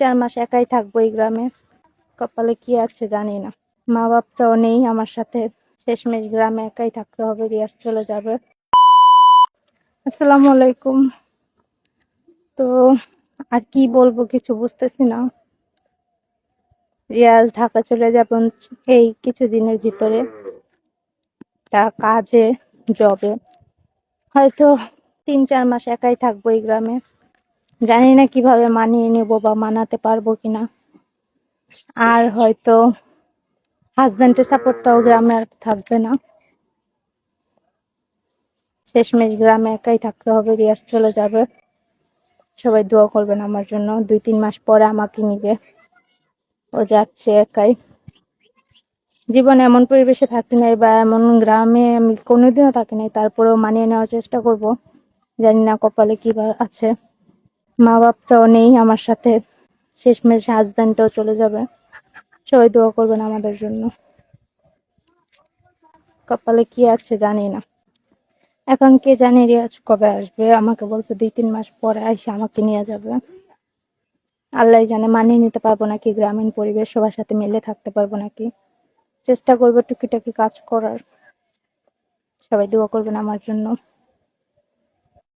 চার মাস একাই থাকব এই গ্রামে। কপালে কি আছে জানি না। মা বাপটাও নেই আমার সাথে। শেষমেশ গ্রামে একাই থাকতে হবে, রিয়াজ চলে যাবে। আসসালামু আলাইকুম। তো আর কি বলব, কিছু বুঝতেছি না। রিয়াজ ঢাকা চলে যাবেন এই কিছুদিনের ভিতরে। তা কাজে জবে হয়তো তিন চার মাস একাই থাকব এই গ্রামে। জানি না কীভাবে মানিয়ে নেব বা মানাতে পারব কিনা। আর হয়তো হাজবেন্ডের সাপোর্টটাও গ্রামে আর থাকবে না। শেষমেশ গ্রামে একাই থাকতে হবে, রিয়াজ চলে যাবে। সবাই দোয়া করবেন আমার জন্য, দুই তিন মাস পরে আমাকে নিবে। ও যাচ্ছে একাই। জীবনে এমন পরিবেশে থাকি নাই বা এমন গ্রামে আমি কোনোদিনও থাকি নাই, তারপরেও মানিয়ে নেওয়ার চেষ্টা করব। জানি না কপালে কি আছে। মা বাপটাও নেই আমার সাথে। শেষমেশ হাজব্যান্ডটাও চলে যাবে। সবাই দোয়া করবেন আমাদের জন্য। কপালে কি আছে জানি না। এখন কে জানে রিয়াজ কবে আসবে? আমাকে বলছে দুই, তিন মাস পরে এসে আমাকে নিয়ে যাবে। আল্লাহ জানে মানিয়ে নিতে পারব নাকি, গ্রামীণ পরিবেশ, সবার সাথে মিলে থাকতে পারব নাকি। চেষ্টা করব টুকিটাকি কাজ করার। সবাই দোয়া করবেন আমার জন্য।